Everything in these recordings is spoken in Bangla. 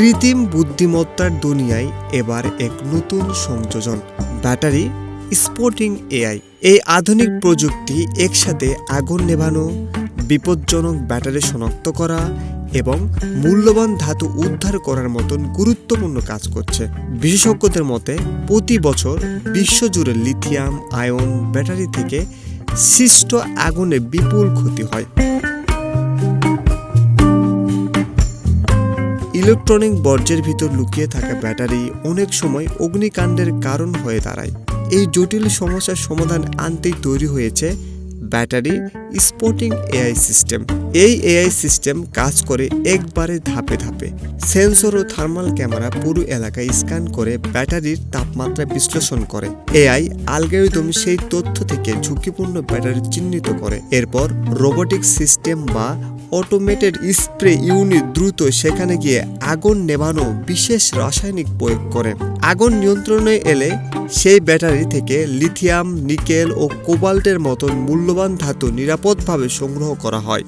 কৃত্রিম বুদ্ধিমত্তার দুনিয়ায় এবার এক নতুন সংযোজন, ব্যাটারি স্পোর্টিং এআই। এই আধুনিক প্রযুক্তি একসাথে আগুন নেভানো, বিপজ্জনক ব্যাটারি শনাক্ত করা এবং মূল্যবান ধাতু উদ্ধার করার মতন গুরুত্বপূর্ণ কাজ করছে। বিশেষজ্ঞদের মতে, প্রতি বছর বিশ্বজুড়ে লিথিয়াম, আয়ন ব্যাটারি থেকে সৃষ্ট আগুনে বিপুল ক্ষতি হয়। ইলেকট্রনিক বর্জ্যের ভিতর লুকিয়ে থাকা ব্যাটারি অনেক সময় অগ্নিকাণ্ডের কারণ হয়ে দাঁড়ায়। এই জটিল সমস্যার সমাধান আনতেই তৈরি হয়েছে ব্যাটারি স্পটিং এআই সিস্টেম। এই এআই সিস্টেম কাজ করে একবারে ধাপে ধাপে। সেন্সর ও থার্মাল ক্যামেরা পুরো এলাকায় স্ক্যান করে ব্যাটারির তাপমাত্রা বিশ্লেষণ করে। এআই অ্যালগরিদম সেই তথ্য থেকে ঝুঁকিপূর্ণ ব্যাটারি চিহ্নিত করে। এরপর রোবোটিক সিস্টেম বা অটোমেটেড স্প্রে ইউনিট দ্রুত সেখানে গিয়ে আগুন নেভানো বিশেষ রাসায়নিক প্রয়োগ করে। আগুন নিয়ন্ত্রণে এলে সেই ব্যাটারি থেকে লিথিয়াম, নিকেল ও কোবাল্টের মতো মূল্যবান ধাতু নিরাপদভাবে সংগ্রহ করা হয়।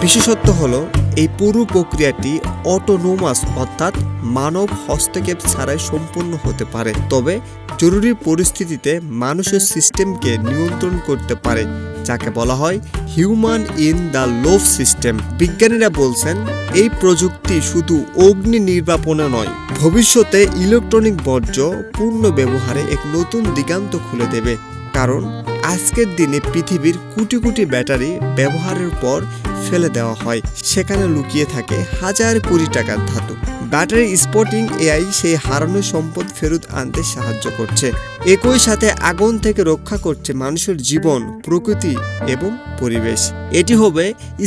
বিশেষত্ব হলো, এই পুরো প্রক্রিয়াটি অটোনোমাস অর্থাৎ মানব হস্তক্ষেপ ছাড়াই সম্পূর্ণ হতে পারে। তবে জরুরি পরিস্থিতিতে মানুষের সিস্টেমকে নিয়ন্ত্রণ করতে পারে। যাকে বলা হয় human in the loop system বিজ্ঞানীরা বলছেন, এই প্রযুক্তি শুধু অগ্নি নির্বাপনে নয়, ভবিষ্যতে ইলেকট্রনিক বর্জ্য পূর্ণ ব্যবহারে এক নতুন দিগান্ত খুলে দেবে। কারণ, আজকের দিনে পৃথিবীর কোটি কোটি ব্যাটারি ব্যবহারের পর ফেলে দেওয়া হয়। সেখানে লুকিয়ে থাকে হাজার কোটি টাকার ধাতু। ব্যাটারি স্পটিং এআই সেই হারানো সম্পদ ফেরত আনতে সাহায্য করছে। একই সাথে আগুন থেকে রক্ষা করছে মানুষের জীবন, প্রকৃতি এবং পরিবেশ। এটি হবে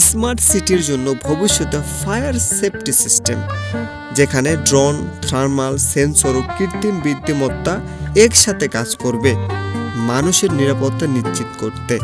স্মার্ট সিটির জন্য ভবিষ্যতে ফায়ার সেফটি সিস্টেম, যেখানে ড্রোন, থার্মাল, সেন্সর ও কৃত্রিম বুদ্ধিমত্তা একসাথে কাজ করবে মানুষের নিরাপত্তা নিশ্চিত করতে।